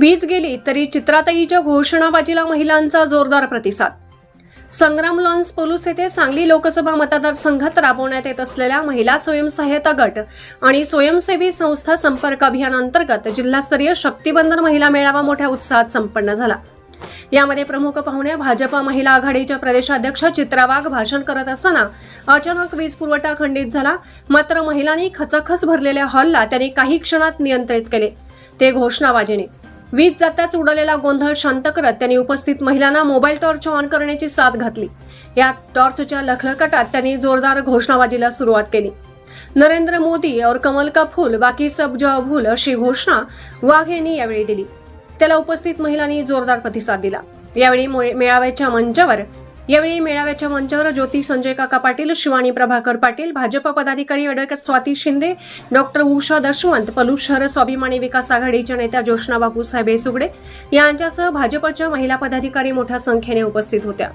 वीज गेली तरी चित्राताईच्या घोषणाबाजीला महिलांचा जोरदार प्रतिसाद. संग्राम लॉन्स पोलूस येथे सांगली लोकसभा मतदारसंघात राबवण्यात येत असलेल्या महिला स्वयंसहायता गट आणि स्वयंसेवी संस्था संपर्क अभियानांतर्गत जिल्हास्तरीय शक्तिबंधन महिला मेळावा मोठ्या उत्साहात संपन्न झाला. यामध्ये प्रमुख पाहुण्या भाजपा महिला आघाडीच्या प्रदेशाध्यक्ष चित्रा वाघ भाषण करत असताना अचानक वीज पुरवठा खंडित झाला. मात्र महिलांनी खचाखच भरलेल्या हॉलला त्यांनी काही क्षणात नियंत्रित केले. ते घोषणाबाजीने वीज जाताच उडालेला गोंधळ शांत करत त्यांनी उपस्थित महिलांना मोबाईल टॉर्च ऑन करण्याची साथ घातली. या टॉर्चच्या लखलकटात त्यांनी जोरदार घोषणाबाजीला सुरुवात केली. नरेंद्र मोदी और कमल का फूल बाकी सब जो भूल अशी घोषणा वाघ यांनी यावेळी दिली. त्याला उपस्थित महिलांनी जोरदार प्रतिसाद दिला. यावेळी मेळाव्याच्या मंचावर यावेळी मेळाव्याच्या मंचावर ज्योती संजय काका पाटील शिवानी प्रभाकर पाटील भाजप पदाधिकारी advocate Swati Shinde doctor Usha Dashwant flu शहर स्वाभिमानी विकास आघाडीच्या नेत्या जोशना बापूसाहेब सुगडे यांच्यासह भाजपच्या महिला पदाधिकारी मोठ्या संख्येने उपस्थित होत्या.